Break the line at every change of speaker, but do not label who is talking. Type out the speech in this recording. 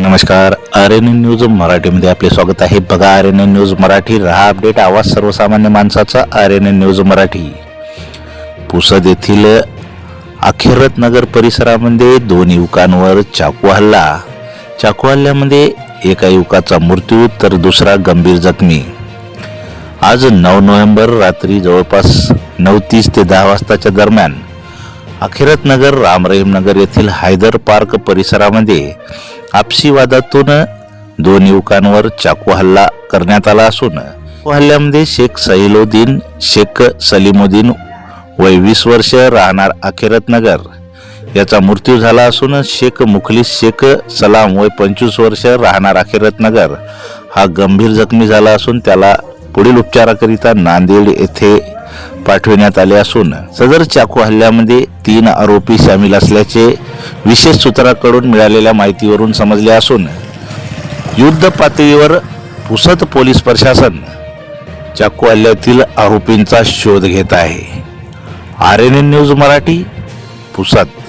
नमस्कार. R N N news मराठीमध्ये आपले स्वागत आहे. बघा R N N news Marathi रहा अपडेट. आवाज सर्वसामान्य माणसाचा R N N news Marathi. Pusad येथील अखेरत नगर परिसरामध्ये दोन युवकांवर चाकू हल्ला. चाकू हल्ल्यामध्ये एका युवकाचा मृत्यू तर दुसरा गंभीर जखमी. आज नऊ नोव्हेंबर रात्री जवळपास नऊ तीस ते दहा वाजताच्या दरम्यान अखेरत नगर रामरहीम नगर येथील हैदर पार्क परिसरामध्ये आपसी वादातून दोन युवकांवर चाकू हल्ला करण्यात आला असून हल्ल्यामध्ये शेख सहिलोद्दीन शेख सलीमुद्दीन वय वीस वर्ष राहणार अखेरत नगर. याचा मृत्यू झाला असून शेख मुखलिस शेख सलाम वय पंचवीस वर्ष राहणार अखेरत नगर. हा गंभीर जखमी झाला असून त्याला पुढील उपचाराकरिता नांदेड येथे पाठविण्यात आले असून सदर चाकू हल्ल्यामध्ये तीन आरोपी सामील असल्याचे विशेष सूत्राकडून मिळालेल्या माहितीवरून समजले असून युद्ध पातळीवर पुसत पोलीस प्रशासन चाकू हल्ल्यातील आरोपींचा शोध घेत आहे. R N N news Marathi Pusad.